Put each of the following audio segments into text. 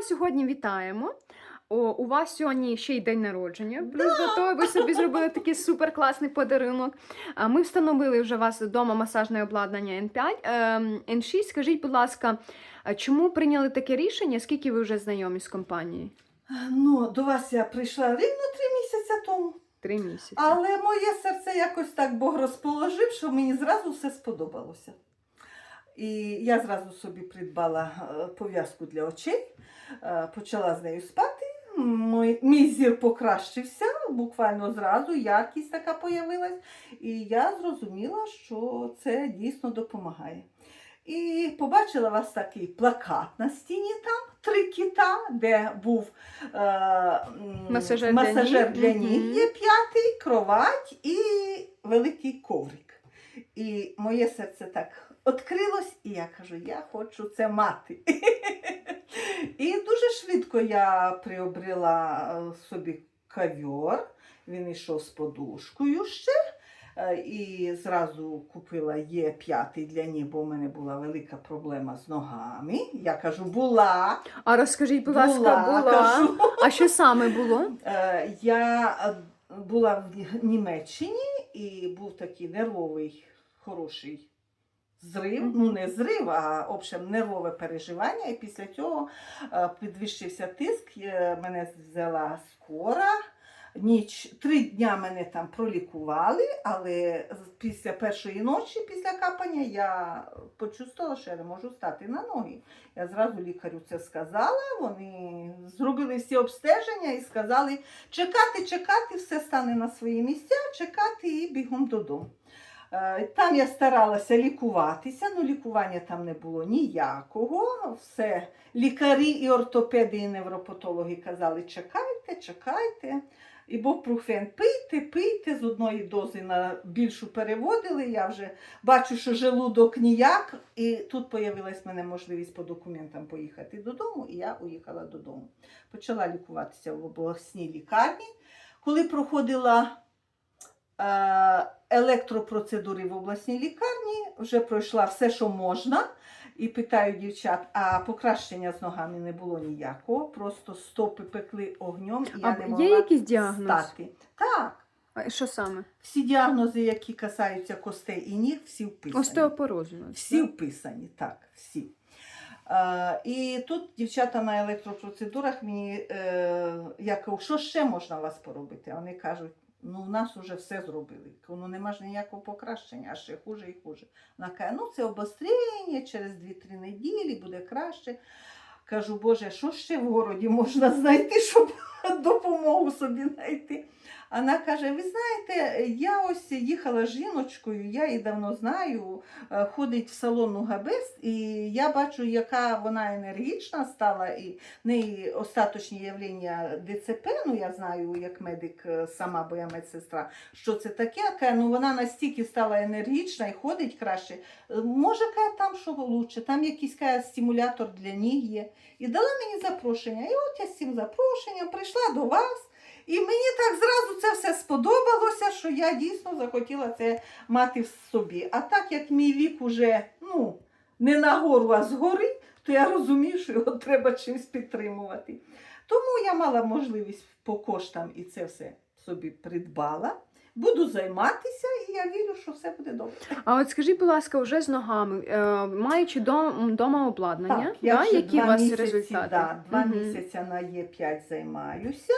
вас сьогодні вітаємо. О, у вас сьогодні ще й день народження. Плюс до того ви собі зробили такий супер класний подарунок. Ми встановили вже у вас вдома масажне обладнання N5. Ем, N6, скажіть, будь ласка, чому прийняли таке рішення? Скільки ви вже знайомі з компанією? Ну, до вас я прийшла рівно три місяці тому. Три місяці. Але моє серце якось так Бог розположив, що мені зразу все сподобалося. І я зразу собі придбала е, пов'язку для очей, е, почала з нею спати. Мій зір покращився, буквально зразу, яркість така появилась. І я зрозуміла, що це дійсно допомагає. І побачила вас такий плакат на стіні там, три кіта, де був е, Масажер для масажер для ніг, є п'ятий, кровать і великий коврик. І моє серце так відкрилось, і я кажу, я хочу це мати. І дуже швидко я приобрела е, собі ковер, він йшов з подушкою ще. Е, І зразу купила є п'ятий для ніг, бо в мене була велика проблема з ногами. Я кажу, була. А розкажіть, будь ласка, була. кажу. А що саме було? Е, Я була в Німеччині і був такий нервовий хороший зрив. Ну, не зрив, а общем, нервове переживання. І після цього е, підвищився тиск. е, Мене взяла скора. Ніч три дня мене там пролікували, але після першої ночі, після капання, я почувствувала, що я не можу стати на ноги. Я зразу лікарю це сказала. Вони зробили всі обстеження і сказали чекати, чекати, все стане на свої місця, чекати і бігом додому. Е, Там я старалася лікуватися, але лікування там не було ніякого. Все лікарі і ортопеди, і невропатологи казали, чекайте, чекайте. Ібупрофен пийте, пийте, з одної дози на більшу переводили. Я вже бачу, що желудок ніяк. І тут появилась мене можливість по документам поїхати додому, і я уїхала додому. Почала лікуватися в обласній лікарні. Коли проходила електропроцедури в обласній лікарні, вже пройшла все, що можна. І питаю дівчат, а покращення з ногами не було ніякого, просто стопи пекли огнем, і я А не є могла якийсь діагноз? стати. Так, А Що саме? всі діагнози, які касаються костей і ніг, всі вписані. Остеопороз. Всі так? вписані, так, всі. Е, і тут дівчата на електропроцедурах мені, е, я кажу, що ще можна у вас поробити? Вони кажуть, ну у нас вже все зробили. Ну нема ж ніякого покращення, а ще хуже і хуже. Вона каже, ну це обострення, через 2-3 неділі буде краще. Кажу, Боже, що ще в городі можна знайти, щоб допомогу собі знайти? Вона каже: ви знаєте, я ось їхала з жіночкою, я її давно знаю, е, ходить в салон Нугабест, і я бачу, яка вона енергічна стала, і в неї остаточні явлення ДЦП, ну я знаю, як медик е, сама, бо я медсестра, що це таке. Ну вона настільки стала енергічна і ходить краще. Може, каже, там що лучше, там якийсь каже, стимулятор для ніг є. І дала мені запрошення. І от я з цим запрошенням прийшла до вас. І мені так зразу це все сподобалося, що я дійсно захотіла це мати в собі. А так як мій вік уже ну, не нагору, а згори, то я розумію, що його треба чимось підтримувати. Тому я мала можливість по коштам і це все собі придбала. Буду займатися, і я вірю, що все буде добре. А от скажіть, будь ласка, вже з ногами, е, маючи дом, дома обладнання, я да, вже які два у вас місяці, результати? Да, два Мгм. місяці на Є5 займаюся.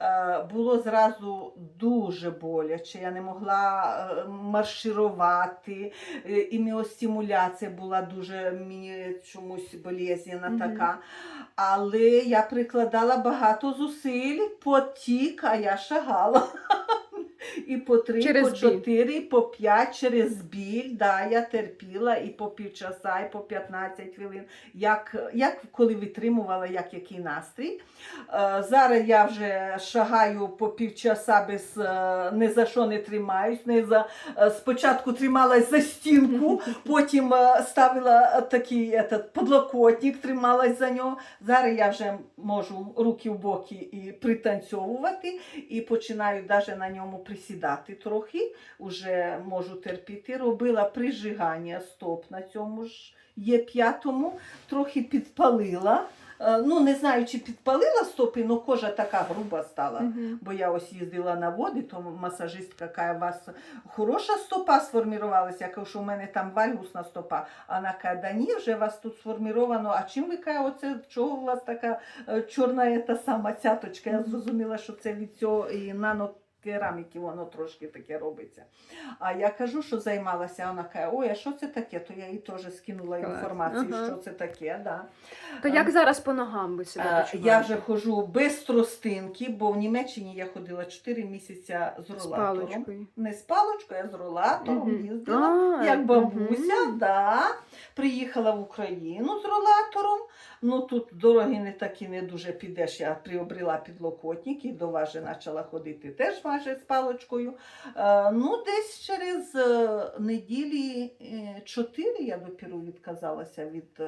Е, було зразу дуже боляче. Я не могла е, марширувати. Е, і міостимуляція була дуже мені чомусь болезненна Мгм. така. Але я прикладала багато зусиль, потік, а я шагала. І по три, Через по біль. чотири, по п'ять через біль. Да, я терпіла і по півчаса, і по 15 хвилин. Як, як коли витримувала, як який настрій. Е, зараз я вже шагаю по півчаса без не за що не тримаюсь. Не за, е, спочатку трималась за стінку, потім е, ставила такий этот, подлокотник, трималась за нього. Зараз я вже можу руки в боки і пританцьовувати, і починаю навіть на ньому присідати трохи. Уже можу терпіти. Робила прижигання стоп на цьому ж є п'ятому, трохи підпалила. Е, Ну, не знаю, чи підпалила стопи, але кожа така груба стала. Мгм. Бо я ось їздила на води, то масажистка каже, у вас хороша стопа сформувалася. Я кажу, що у мене там вальгусна стопа. А вона каже, да ні, вже у вас тут сформіровано. А чим ви каже, оце чого у вас така е, чорна та сама цяточка? Я зрозуміла, що це від цього і нанокераміки воно трошки таке робиться. А я кажу, що займалася, вона каже, ой, а що це таке? То я їй теж скинула інформацію, Ага. що це таке. Да. То як зараз по ногам ви себе Е, почуваєте? Я вже ходжу без тростинки, бо в Німеччині я ходила 4 місяці з з ролатором. паличкою. Не з паличкою, а з ролатором Мгм. їздила. А, Як бабуся, мгм. да. приїхала в Україну з ролатором. Ну тут дороги не такі не дуже підеш. Я приобрела підлокотник і до вас же почала ходити теж майже з паличкою. Е, ну, десь через е, неділі е, чотири я допіру відказалася від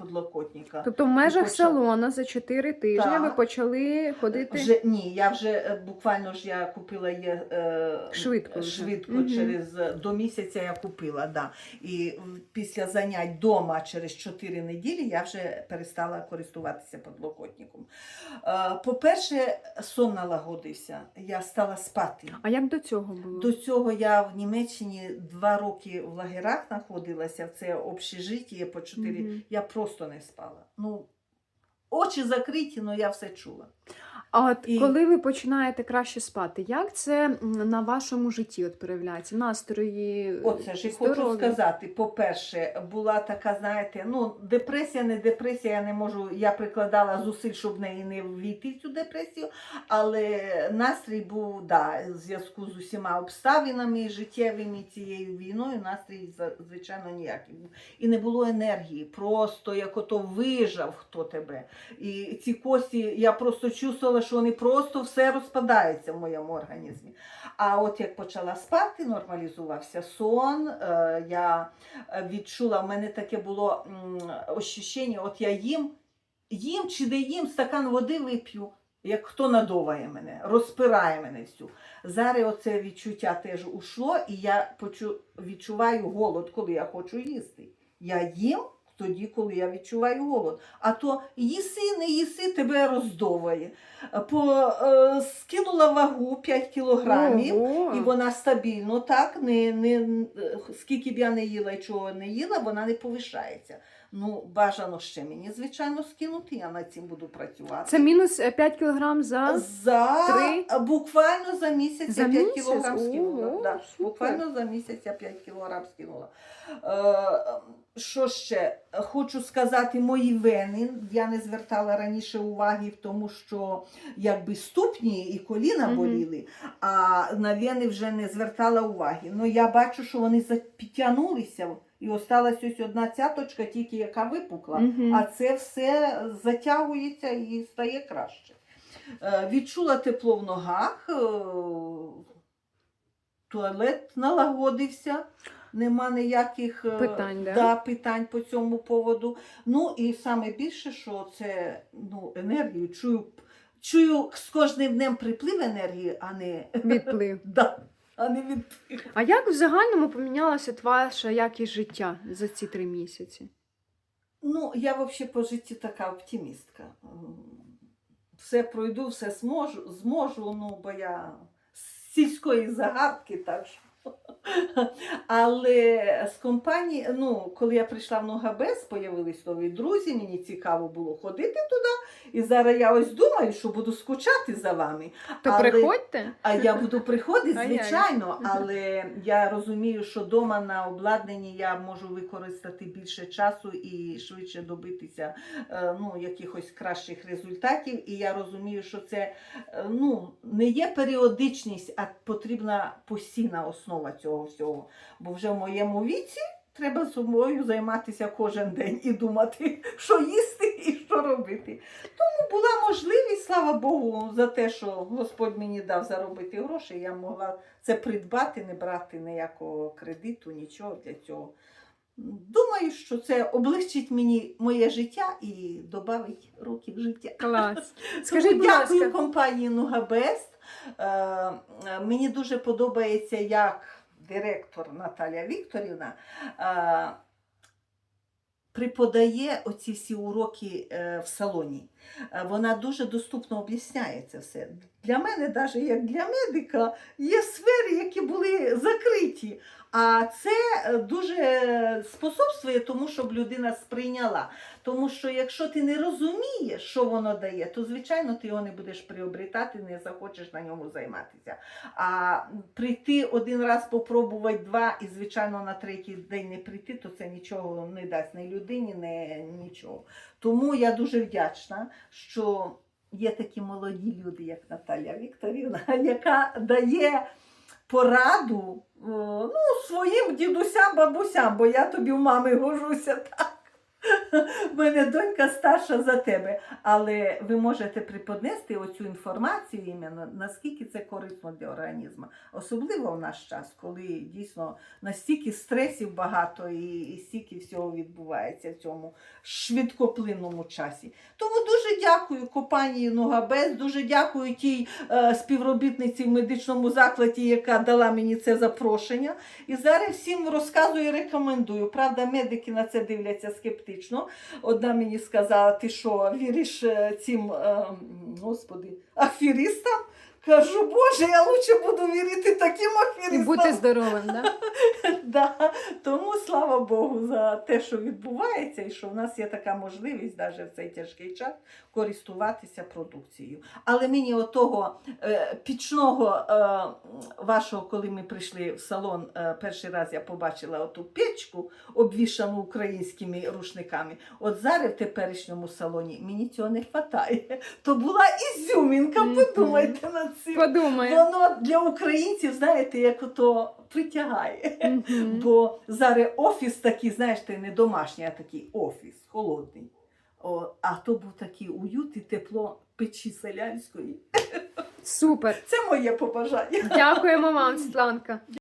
м, підлокотника. Тобто в межах почала- салона за 4 тижні Так. ви почали ходити Вже ні, я вже е, буквально ж я купила є е, Швидко швидко через е, до місяця я купила, да. І після занять вдома через 4 неділі я вже перестала користуватися підлокотником. Е, по-перше, сон налагодився, я стала спати. А як до цього було? До цього я в Німеччині два роки в лагерах знаходилася, в це общежиття по чотири. Мгм. Я просто не спала. Ну, очі закриті, але я все чула. А от І- коли ви починаєте краще спати, як це на вашому житті от проявляється? Настрої, Оце ж і хочу сказати. По-перше, була така, знаєте, ну депресія, не депресія, я не можу. Я прикладала зусиль, щоб в неї не ввійти в цю депресію. Але настрій був да, в зв'язку з усіма обставинами життєвими цією війною. Настрій звичайно ніякий був. І не було енергії. Просто як ото вижав хто тебе. І ці кості, я просто чувствувала, що вони просто все розпадається в моєму організмі. А от як почала спати, нормалізувався сон, е, я е, відчула, в мене таке було ощущення, от я їм, їм чи не їм стакан води вип'ю, як хто надоває мене, розпирає мене всю. Зараз оце відчуття теж ушло, і я відчуваю голод, коли я хочу їсти. Я їм тоді, коли я відчуваю голод. А то їси, не їси, тебе роздоває. По, е, скинула вагу 5 кілограмів. Ого! І вона стабільно, так, не, не, скільки б я не їла і чого не їла, вона не повишається. Ну, бажано ще мені, звичайно, скинути, я над цим буду працювати. Це мінус е, 5 кілограм за за три? буквально за місяць За я 5 місяць? кілограм скинула. Ого, да. Буквально за місяць я 5 кілограм скинула. Е, що ще? Хочу сказати, мої вени. Я не звертала раніше уваги в тому, що якби ступні і коліна Мгм. боліли, а на вени вже не звертала уваги. Ну я бачу, що вони підтягнулися. І осталась ось одна цяточка, тільки яка випукла. Мгм. А це все затягується і стає краще. Е, Відчула тепло в ногах, е, туалет налагодився, нема ніяких е, Питань, да? да, питань по цьому поводу. Ну і саме більше, що це ну, енергію чую, чую з кожним днем приплив енергії, а не, відплив. да, а не відплив. А як в загальному помінялася ваша якість життя за ці три місяці? Ну, я взагалі по житті така оптимістка. Все пройду, все зможу, зможу, ну, бо я з сільської загадки, так що. Але з компанії, ну, коли я прийшла в Ногабес, появились нові друзі, мені цікаво було ходити туди. І зараз я ось думаю, що буду скучати за вами. То Але- приходьте. А я буду приходити, звичайно, але я розумію, що вдома на обладнанні я можу використати більше часу і швидше добитися е, ну, якихось кращих результатів. І я розумію, що це е, ну, не є періодичність, а потрібна постійна основа цього всього. Бо вже в моєму віці. Треба собою займатися кожен день і думати, що їсти і що робити. Тому була можливість, слава Богу, за те, що Господь мені дав заробити гроші, я могла це придбати, не брати ніякого кредиту, нічого для цього. Думаю, що це облегчить мені моє життя і додавить років життя. Клас. Скажіть, Скажіть, дякую компанії Нугабест. Е, е, мені дуже подобається, як директор Наталя Вікторівна е, преподає оці всі уроки е, в салоні. Е, Вона дуже доступно об'ясняє це все. Для мене, навіть як для медика, є сфери, які були закриті. А це е, дуже способствує тому, щоб людина сприйняла. Тому що якщо ти не розумієш, що воно дає, то звичайно ти його не будеш приобретати, не захочеш на ньому займатися. А прийти один раз, попробувати два і, звичайно, на третій день не прийти, то це нічого не дасть ні людині, ні нічого. Тому я дуже вдячна, що є такі молоді люди, як Наталя Вікторівна, яка дає пораду е, ну, своїм дідусям, бабусям, бо я тобі в мами гожуся В мене донька старша за тебе, але ви можете приподнести оцю інформацію іменно, наскільки це корисно для організму. Особливо в наш час, коли дійсно настільки стресів багато і, і стільки всього відбувається в цьому швидкоплинному часі. Тому дуже дякую компанії Нугабес, дуже дякую тій е, співробітниці в медичному закладі, яка дала мені це запрошення. І зараз всім розказую і рекомендую. Правда, медики на це дивляться скептично. Одна мені сказала, ти що, віриш е, цим е, господи, аферістам? Кажу, Боже, я лучше буду вірити таким І бути здоровим, да? Да. Тому слава Богу за те, що відбувається, і що в нас є така можливість навіть в цей тяжкий час користуватися продукцією. Але мені отого е, пічного е, вашого, коли ми прийшли в салон, е, перший раз я побачила оту печку, обвішану українськими рушниками. От зараз в теперішньому салоні мені цього не вистачає. То була ізюмінка, подумайте над цим. Воно для українців, знаєте, як ото притягає. Мгм. Бо зараз офіс такий, знаєш, ти не домашній, а такий офіс, холодний. О, а то був такий уют і тепло печі селянської. Супер. Це моє побажання. Дякуємо вам, Світланка.